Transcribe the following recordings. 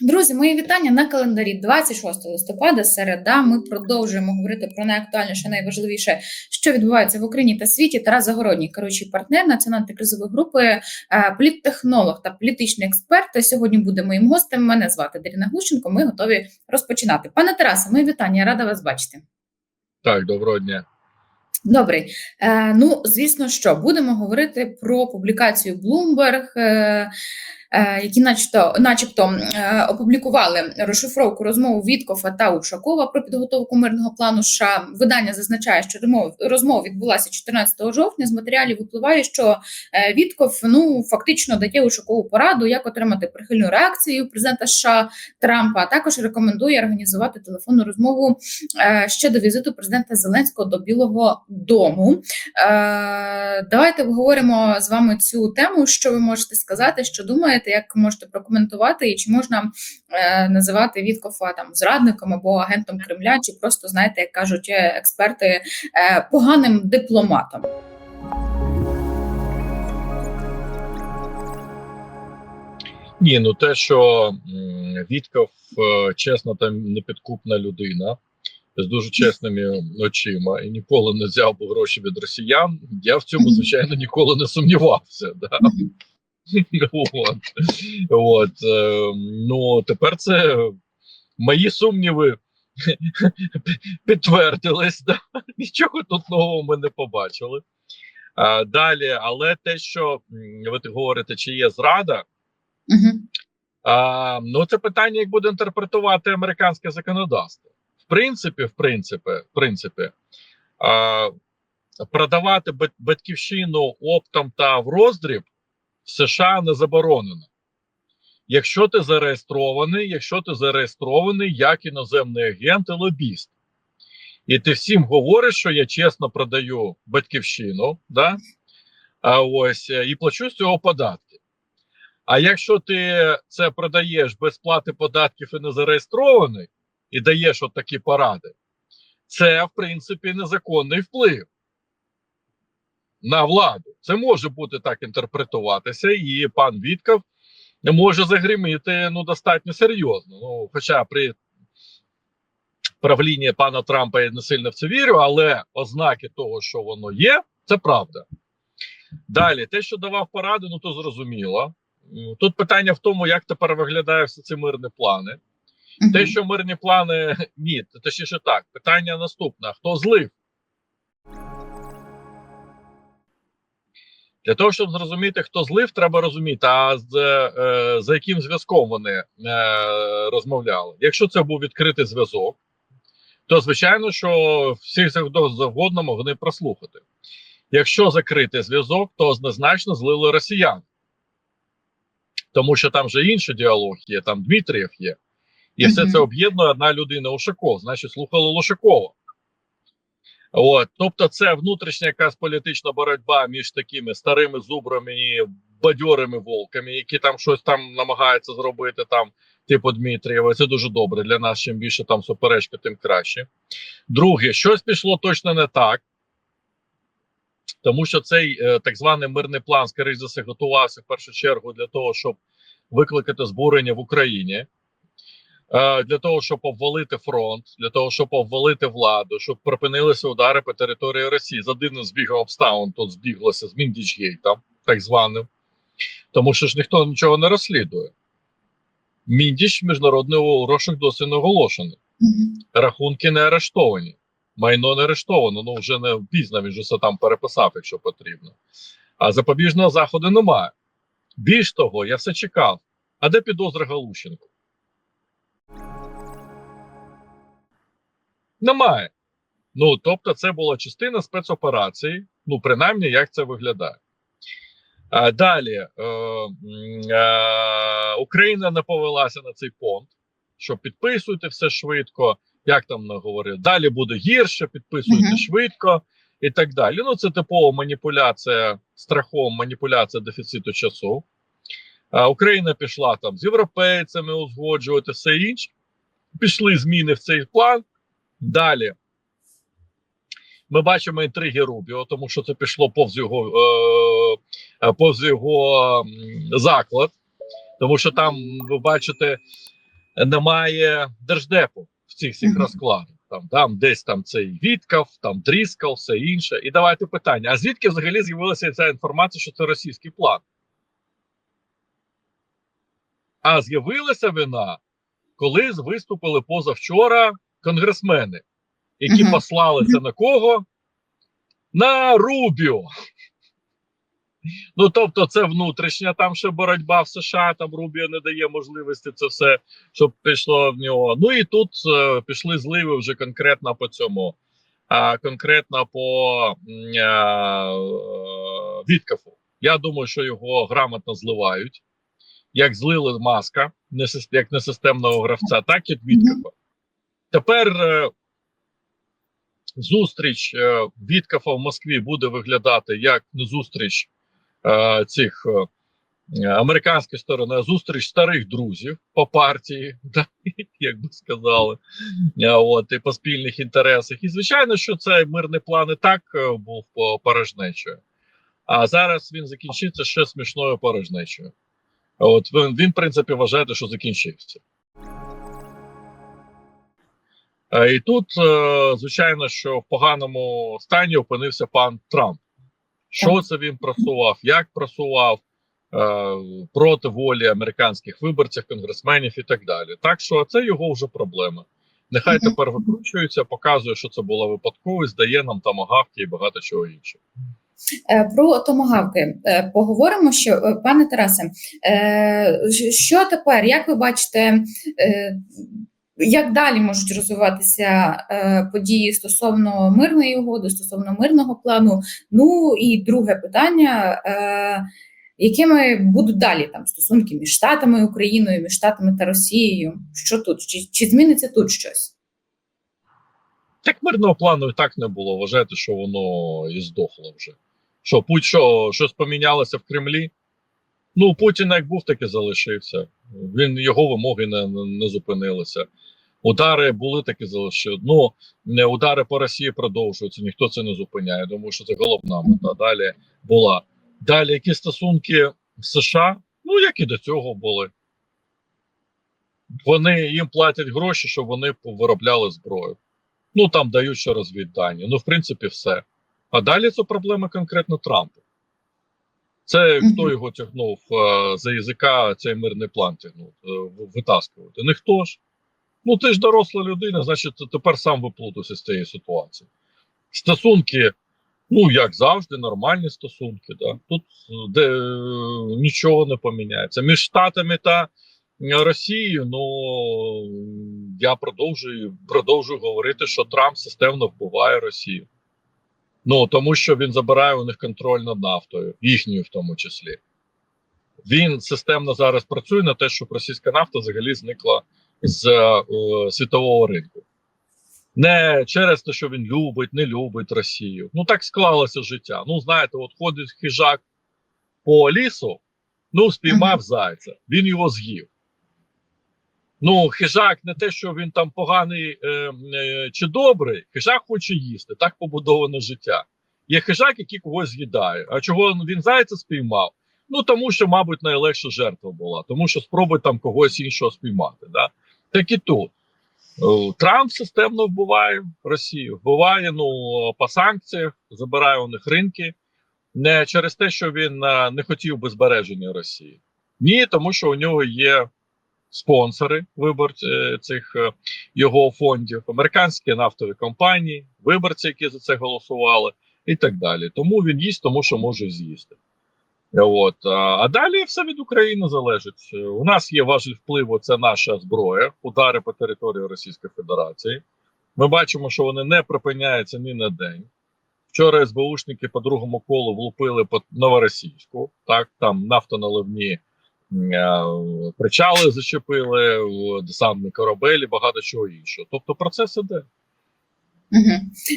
Друзі, мої вітання на календарі 26 листопада. Середа. Ми продовжуємо говорити про найактуальніше, найважливіше, що відбувається в Україні та світі. Тарас Загородній, керуючий партнер національної кризової групи, е, політтехнолог та політичний експерт. Сьогодні буде моїм гостем. Мене звати Даріна Глущенко. Ми готові розпочинати. Пане Тарасе, мої вітання. Рада вас бачити. Так, доброго дня. Добрий. Е, ну, звісно, що будемо говорити про публікацію Bloomberg, е, які, начебто, начебто, е, опублікували розшифровку розмови Віткофа та Ушакова про підготовку мирного плану. США. видання зазначає, що розмова, відбулася 14 жовтня. З матеріалів випливає, що е, Вітков ну фактично дає Ушакову пораду, як отримати прихильну реакцію президента США Трампа. А також рекомендує організувати телефонну розмову е, ще до візиту президента Зеленського до Білого Дому. Е, Давайте обговоримо з вами цю тему. Що ви можете сказати, що думаєте, як можете прокоментувати, і чи можна е, називати Віткофа там зрадником або агентом Кремля, чи просто знаєте, як кажуть е, експерти, е, поганим дипломатом? Ні, ну те, що Вітков е, чесна та непідкупна людина з дуже чесними очима і ніколи не взяв би гроші від росіян. Я в цьому, звичайно, ніколи не сумнівався. Да? От. От. е, Ну, тепер це мої сумніви підтвердились. Да? Нічого тут нового ми не побачили. А, далі, але те, що ви говорите, чи є зрада. Угу. А, ну, це питання, як буде інтерпретувати американське законодавство. В принципі, в принципі, в принципі, а, продавати батьківщину оптом та в роздріб в США не заборонено. Якщо ти зареєстрований, якщо ти зареєстрований як іноземний агент і лобіст, і ти всім говориш, що я чесно продаю батьківщину, да? а ось е, і плачу з цього податки. А якщо ти це продаєш без плати податків і не зареєстрований, і даєш от такі поради, це в принципі незаконний вплив на владу. Це може бути так інтерпретуватися, і пан Вітков може загриміти ну достатньо серйозно. Ну, хоча при правлінні пана Трампа я не сильно в це вірю, але ознаки того, що воно є, це правда. Далі, те, що давав поради, ну то зрозуміло. Тут питання в тому, як тепер виглядає всі ці мирні плани. Те, що мирні плани ні, точніше так. Питання наступне: хто злив? Для того, щоб зрозуміти, хто злив, треба розуміти, а з, е, за яким зв'язком вони е, розмовляли. Якщо це був відкритий зв'язок, то звичайно, що всіх завгодно могли прослухати. Якщо закритий зв'язок, то однозначно злили росіян. Тому що там вже інший діалог є, там Дмитрієв є. І все це об'єднує одна людина Ушаков, значить, слухали Лошакова. От, тобто, це внутрішня якась політична боротьба між такими старими зубрами і бадьорими волками, які там щось там намагаються зробити, там, типу Дмитрієва. Це дуже добре для нас. Чим більше там суперечка, тим краще. Друге, щось пішло точно не так. Тому що цей е, так званий мирний план, скоріш за все, готувався в першу чергу для того, щоб викликати збурення в Україні, для того, щоб обвалити фронт, для того, щоб обвалити владу, щоб припинилися удари по території Росії. За дивним збігом обставин тут збіглося з Міндічгейтом, так званим, тому що ж ніхто нічого не розслідує. Міндіч міжнародний розшук досі не оголошений Мгм. рахунки не арештовані. Майно не арештовано, ну вже не пізно, він же все там переписав, якщо потрібно. А запобіжного заходу немає. Більш того, я все чекав. А де підозра Галущенко? Немає. Ну, тобто, це була частина спецоперації, ну, принаймні, як це виглядає. А, далі е, е, Україна не повелася на цей понт, що підписуйте все швидко, як там говорили, далі буде гірше, підписуйте Мгм. швидко і так далі. Ну, це типова маніпуляція страхом, маніпуляція дефіциту часу. А, Україна пішла там з європейцями узгоджувати все інше. Пішли зміни в цей план. Далі ми бачимо інтриги Рубіо, тому що це пішло повз його, е, повз його заклад. Тому що там, ви бачите, немає держдепу в цих всіх розкладах. Там, там десь там цей Віткав, там Дріскал, все інше. І давайте питання: а звідки взагалі з'явилася ця інформація, що це російський план? А з'явилася вона, коли виступили позавчора конгресмени, які Мгм. послалися на кого? На Рубіо. Ну, тобто, це внутрішня там ще боротьба в США, там Рубіо не дає можливості це все, щоб пішло в нього. Ну і тут е, пішли зливи вже конкретно по цьому, а конкретно по м, е, Віткафу. Я думаю, що його грамотно зливають. Як злили маска, не як несистемного гравця, так і Віткафа. Тепер е, зустріч е, Віткафа в Москві буде виглядати як не зустріч е, цих американської сторони, а зустріч старих друзів по партії, як би сказали, от, і по спільних інтересах. І звичайно, що цей мирний план і так був по- порожнечою. А зараз він закінчиться ще смішною порожнечою. От він, він, в принципі, вважає, що закінчився. І тут, е, звичайно, що в поганому стані опинився пан Трамп. Що це він просував, як просував е, проти волі американських виборців, конгресменів і так далі. Так що це його вже проблема. Нехай тепер викручується, показує, що це була випадковість, дає нам тамагавки і багато чого іншого. Е, Про томагавки Е, поговоримо. Що е, пане Тарасе, е, що тепер? Як ви бачите, е, як далі можуть розвиватися е, події стосовно мирної угоди, стосовно мирного плану? Ну і друге питання. е, Якими будуть далі там стосунки між Штатами Україною, між Штатами та Росією? Що тут? Чи, чи зміниться тут щось? Так мирного плану і так не було. Вважайте, що воно і здохло вже. Що, Путь що, щось помінялося в Кремлі? Ну, Путін як був, так і залишився. Він його вимоги не, не, зупинилися. Удари були, так і залишили. Ну, не удари по Росії продовжуються, ніхто це не зупиняє. Думаю, що це головна мета. Далі була. Далі які стосунки в США, ну як і до цього були. Вони їм платять гроші, щоб вони виробляли зброю. Ну там дають ще розвіддані. Ну, в принципі, все. А далі це проблема конкретно Трампа. Це хто його тягнув е, за язика цей мирний план тягнув, е, витаскувати. Ніхто ж. Ну, ти ж доросла людина, значить, тепер сам виплутався з цієї ситуації. Стосунки, ну, як завжди, нормальні стосунки. Да? Тут е, де, е, нічого не поміняється. Між Штатами та Росією, ну я продовжую, продовжую говорити, що Трамп системно вбиває Росію. Ну тому що він забирає у них контроль над нафтою, їхньою в тому числі. Він системно зараз працює на те, щоб російська нафта взагалі зникла з е, світового ринку. Не через те, що він любить, не любить Росію. Ну так склалося життя. Ну, знаєте, от ходить хижак по лісу, ну, спіймав зайця, він його з'їв. Ну, хижак не те, що він там поганий е, е, чи добрий, хижак хоче їсти, так побудоване життя. Є хижак, який когось з'їдає. А чого він зайця спіймав? Ну тому що, мабуть, найлегша жертва була, тому що спробуй там когось іншого спіймати. Да? Так і тут. Е, Трамп системно вбиває Росію, вбиває ну по санкціях, забирає у них ринки не через те, що він е, не хотів би збереження Росії. Ні, тому що у нього є спонсори виборці е, цих його фондів, американські нафтові компанії, виборці, які за це голосували, і так далі. Тому він їсть, тому що може з'їсти. От а, далі все від України залежить. У нас є важіль впливу, це наша зброя, удари по території Російської Федерації. Ми бачимо, що вони не припиняються ні на день. Вчора СБУшники по другому колу влупили по новоросійську, так там нафтоналивні е, причали зачепили, десантний корабель і багато чого іншого. Тобто процес іде. Угу.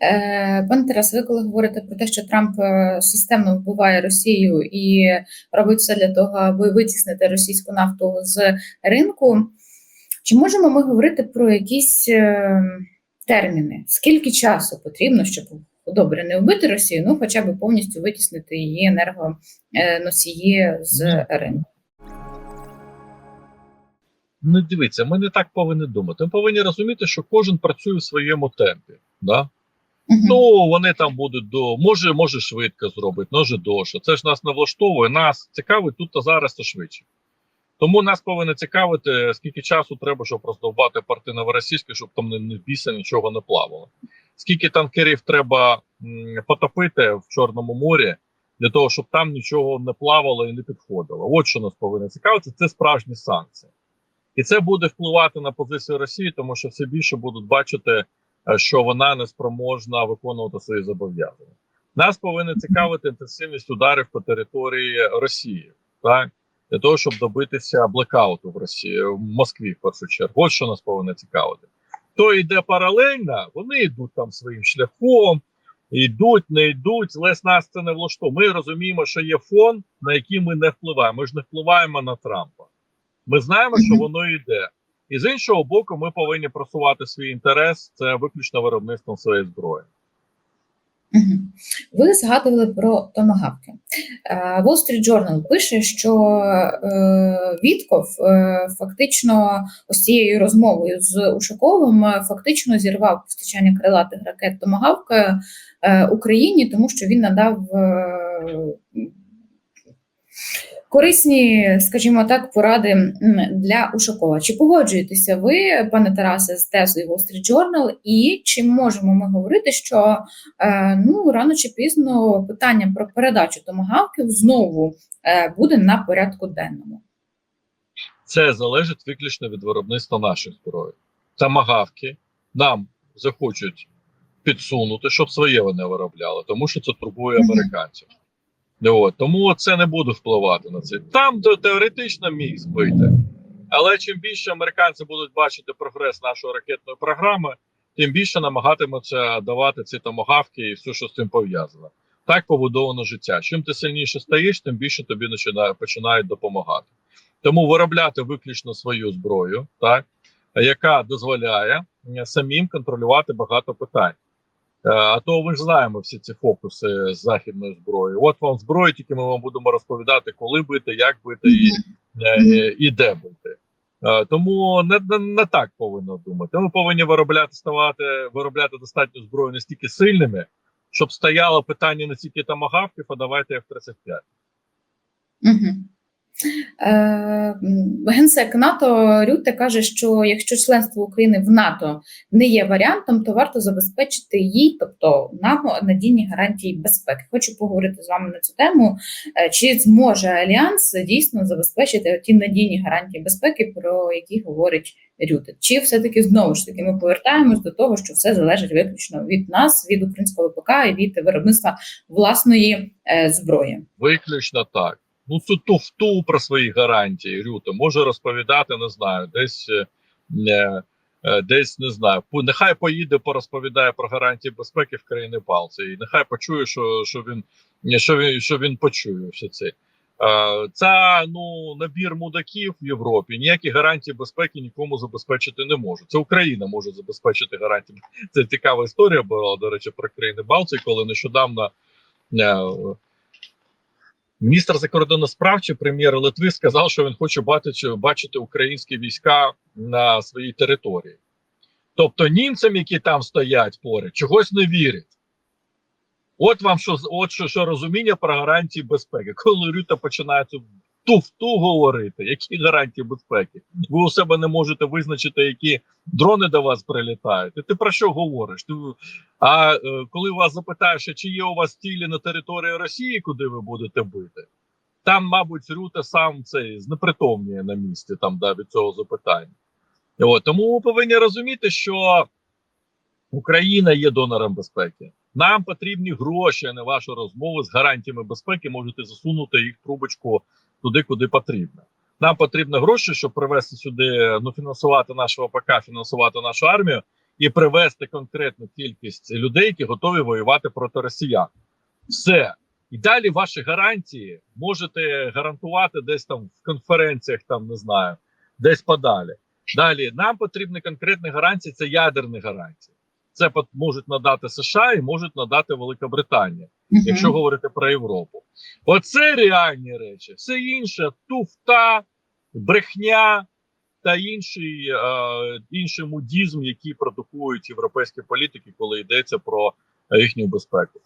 Е, пане Тарас, ви коли говорите про те, що Трамп е, системно вбиває Росію і робить все для того, аби витіснити російську нафту з ринку, чи можемо ми говорити про якісь е, терміни? Скільки часу потрібно, щоб добре не вбити Росію, ну хоча б повністю витіснити її енергоносії з ринку? не дивіться, ми не так повинні думати. Ми повинні розуміти, що кожен працює в своєму темпі. Да? Мгм. Ну, вони там будуть до може, може швидко зробити, може довше. Це ж нас не влаштовує. Нас цікавить тут та зараз та швидше. Тому нас повинно цікавити, скільки часу треба, щоб роздовбати порти новоросійські, щоб там не, не біса нічого не плавало. Скільки танкерів треба м, потопити в Чорному морі для того, щоб там нічого не плавало і не підходило. От що нас повинно цікавити, це справжні санкції. І це буде впливати на позицію Росії, тому що все більше будуть бачити, що вона не спроможна виконувати свої зобов'язання. Нас повинна цікавити інтенсивність ударів по території Росії, так для того, щоб добитися блекауту в Росії в Москві, в першу чергу. От що нас повинно цікавити. То йде паралельно, вони йдуть там своїм шляхом, йдуть, не йдуть, але нас це не влаштовує. Ми розуміємо, що є фон, на який ми не впливаємо. Ми ж не впливаємо на Трампа. Ми знаємо, що воно йде. І з іншого боку, ми повинні просувати свій інтерес це виключно виробництвом своєї зброї. Ви згадували про томагавки. Е, Wall Street Journal пише, що е, Вітков е, фактично ось цією розмовою з Ушаковим фактично зірвав постачання крилатих ракет томагавк е, Україні, тому що він надав корисні, скажімо так, поради для Ушакова. Чи погоджуєтеся ви, пане Тарасе, з тезою Wall Street Journal, і чи можемо ми говорити, що Е, ну рано чи пізно питання про передачу томагавків знову е, буде на порядку денному. Це залежить виключно від виробництва наших зброї. Тамагавки нам захочуть підсунути, щоб своє вони виробляли, тому що це турбує американців. От, тому це не буде впливати на це. Там де теоретично міг збити. Але чим більше американці будуть бачити прогрес нашої ракетної програми, тим більше намагатимуться давати ці томагавки і все, що з цим пов'язано. Так побудовано життя. Чим ти сильніше стаєш, тим більше тобі починають допомагати. Тому виробляти виключно свою зброю, так яка дозволяє е, самим контролювати багато питань. Е, А то ви ж знаємо всі ці фокуси з західною зброєю. От вам зброя, тільки ми вам будемо розповідати, коли бити, як бити і, е, е, і де бити. Тому не, не, не так повинно думати. Ми повинні виробляти ставати, виробляти достатньо зброю настільки сильними, щоб стояло питання не тільки тамагавків, а давайте F-35. Угу. Е, генсек НАТО Рюте каже, що якщо членство України в НАТО не є варіантом, то варто забезпечити їй, тобто нам надійні гарантії безпеки. Хочу поговорити з вами на цю тему. Е, Чи зможе альянс дійсно забезпечити ті надійні гарантії безпеки, про які говорить Рюте? Чи все-таки знову ж таки ми повертаємось до того, що все залежить виключно від нас, від українського ВПК і від виробництва власної е, зброї? Виключно так. Ну, цю туфту про свої гарантії Рюта може розповідати, не знаю, десь е, е, е, десь не знаю. Нехай поїде, порозповідає про гарантії безпеки в країни палці, і нехай почує, що, що він що він що він почує все це. Е, Це ну набір мудаків в Європі. Ніякі гарантії безпеки нікому забезпечити не може. Це Україна може забезпечити гарантії. Це цікава історія була, до речі, про країни Балтії, коли нещодавно. Міністр закордонних справ чи прем'єр Литви сказав, що він хоче бачити, бачити українські війська на своїй території. Тобто німцям, які там стоять поряд, чогось не вірять. От вам що от що, що розуміння про гарантії безпеки. Коли Рюта починає туфту говорити, які гарантії безпеки? Ви у себе не можете визначити, які дрони до вас прилітають. І ти про що говориш? Ти, а е, коли вас запитаєш, чи є у вас цілі на території Росії, куди ви будете бити? Там, мабуть, Рюта сам цей знепритомніє на місці там да, від цього запитання. От, тому ви повинні розуміти, що Україна є донором безпеки. Нам потрібні гроші, а не ваші розмови з гарантіями безпеки. Можете засунути їх трубочку туди, куди потрібно. Нам потрібні гроші, щоб привести сюди, ну фінансувати нашого ПК, фінансувати нашу армію і привести конкретну кількість людей, які готові воювати проти росіян. Все. І далі ваші гарантії можете гарантувати десь там в конференціях, там не знаю, десь подалі. Далі нам потрібні конкретні гарантії, це ядерні гарантії. Це можуть надати США і можуть надати Велика Британія, угу. якщо говорити про Європу. Оце реальні речі. Все інше туфта, брехня, та інший, е, інший мудізм, який продукують європейські політики, коли йдеться про їхню безпеку.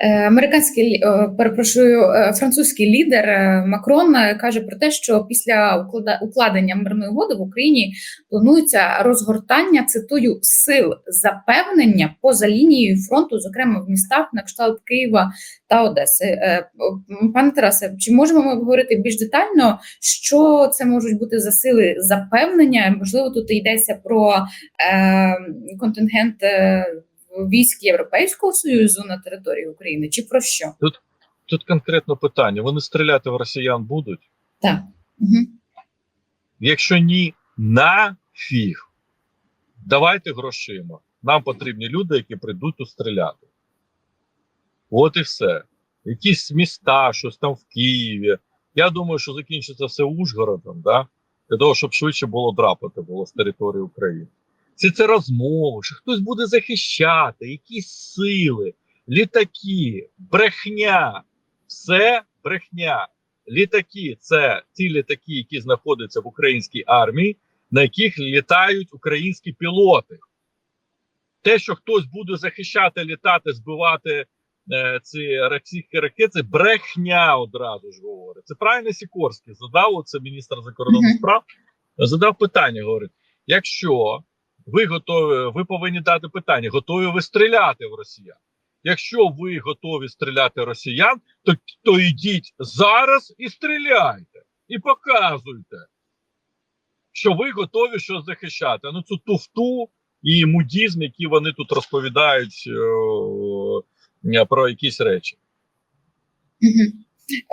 Американський е, перепрошую, е, французький лідер е, Макрон е, каже про те, що після укладення мирної угоди в Україні планується розгортання цитую сил запевнення поза лінією фронту, зокрема в містах на кшталт Києва та Одеси. Е, Пане Тарасе, чи можемо ми говорити більш детально, що це можуть бути за сили запевнення? Можливо, тут йдеться про е, контингент. Військ Європейського союзу на території України, чи про що? Тут конкретно питання: вони стріляти в росіян будуть? Так. Угу. Якщо ні, нафіг. Давайте грошима. Нам потрібні люди, які прийдуть тут стріляти. От і все. Якісь міста, щось там в Києві. Я думаю, що закінчиться все Ужгородом, да? для того, щоб швидше було драпати було з території України. Ці це розмови, що хтось буде захищати, якісь сили, літаки, брехня. Все брехня. Літаки це ті літаки, які знаходяться в українській армії, на яких літають українські пілоти. Те, що хтось буде захищати, літати, збивати е, ці російські ракети, це брехня одразу ж говорить. Це правильно Сікорський задав, це міністр закордонних справ, задав питання, говорить: якщо ви готові, ви повинні дати питання, готові ви стріляти в росіян. Якщо ви готові стріляти росіян, то, то йдіть зараз і стріляйте, і показуйте, що ви готові щось захищати. Ну цю туфту і мудізм, які вони тут розповідають е, про якісь речі.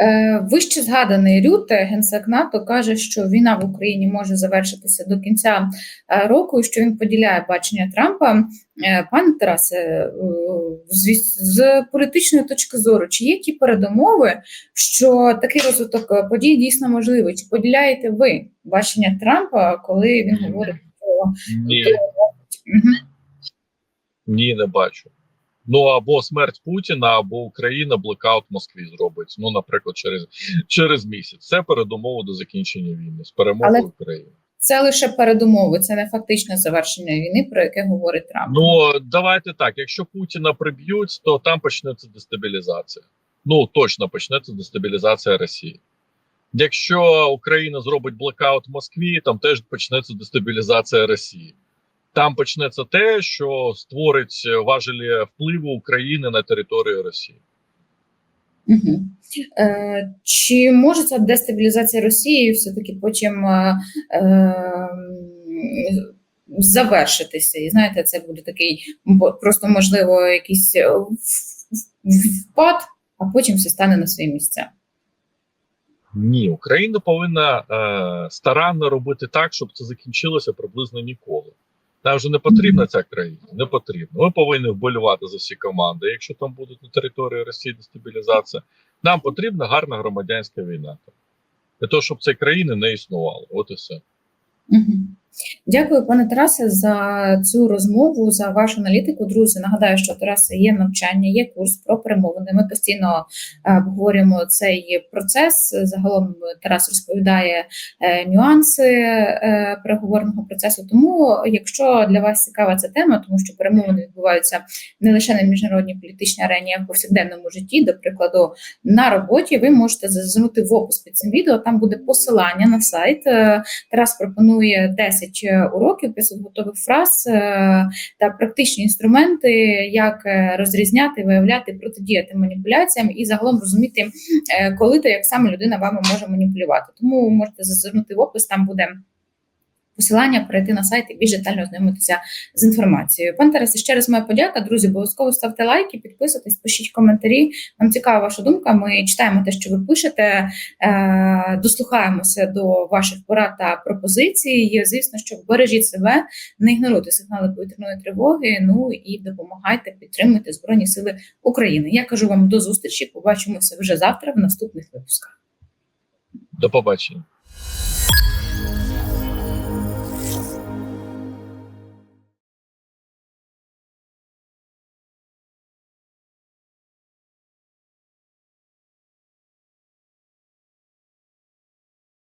Е, вище згаданий Рюте, генсек НАТО, каже, що війна в Україні може завершитися до кінця е, року, і що він поділяє бачення Трампа. Е, пане Тарасе, з, політичної точки зору, чи є ті передумови, що такий розвиток подій дійсно можливий? Чи поділяєте ви бачення Трампа, коли він говорить про Ні, ні, не бачу. Ну або смерть Путіна, або Україна блокаут Москві зробить. Ну, наприклад, через, через місяць. Це передумова до закінчення війни з перемогою Але- України. це лише передумови, це не фактичне завершення війни, про яке говорить Трамп. Ну давайте так. Якщо Путіна приб'ють, то там почнеться дестабілізація. Ну точно почнеться дестабілізація Росії. Якщо Україна зробить блокаут в Москві, там теж почнеться дестабілізація Росії. Там почнеться те, що створить важелі впливу України на територію Росії. Угу. Е, чи може ця дестабілізація Росії все-таки потім е, е, завершитися? І знаєте, це буде такий просто можливо якийсь е, впад, а потім все стане на свої місця. Ні, Україна повинна е, старанно робити так, щоб це закінчилося приблизно ніколи. Нам вже не потрібна ця країна, не потрібно. Ми повинні вболівати за всі команди. Якщо там будуть на території Росії дестабілізація, нам потрібна гарна громадянська війна. Для того, щоб цієї країни не існувало. От і все. Дякую, пане Тарасе, за цю розмову, за вашу аналітику. Друзі, нагадаю, що Тараса є навчання, є курс про перемовини. Ми постійно е, обговорюємо цей процес. Загалом Тарас розповідає е, нюанси е, переговорного процесу. Тому, якщо для вас цікава ця тема, тому що перемовини відбуваються не лише на міжнародній політичній арені, а в повсякденному житті, до прикладу, на роботі, ви можете зазирнути в опис під цим відео. Там буде посилання на сайт. Тарас пропонує 10 уроків, 500 готових фраз е, та практичні інструменти, як е, розрізняти, виявляти, протидіяти маніпуляціям і загалом розуміти, е, коли та як саме людина вами може маніпулювати. Тому можете зазирнути в опис, там буде. Посилання перейти на сайт і більш детально ознайомитися з інформацією. Пан Тарас, ще раз моя подяка. Друзі, обов'язково ставте лайки, підписуйтесь, пишіть коментарі. Нам цікава ваша думка. Ми читаємо те, що ви пишете, е, дослухаємося до ваших порад та пропозицій. Звісно, що бережіть себе, не ігноруйте сигнали повітряної тривоги. Ну і допомагайте підтримуйте Збройні Сили України. Я кажу вам до зустрічі. Побачимося вже завтра в наступних випусках. До побачення.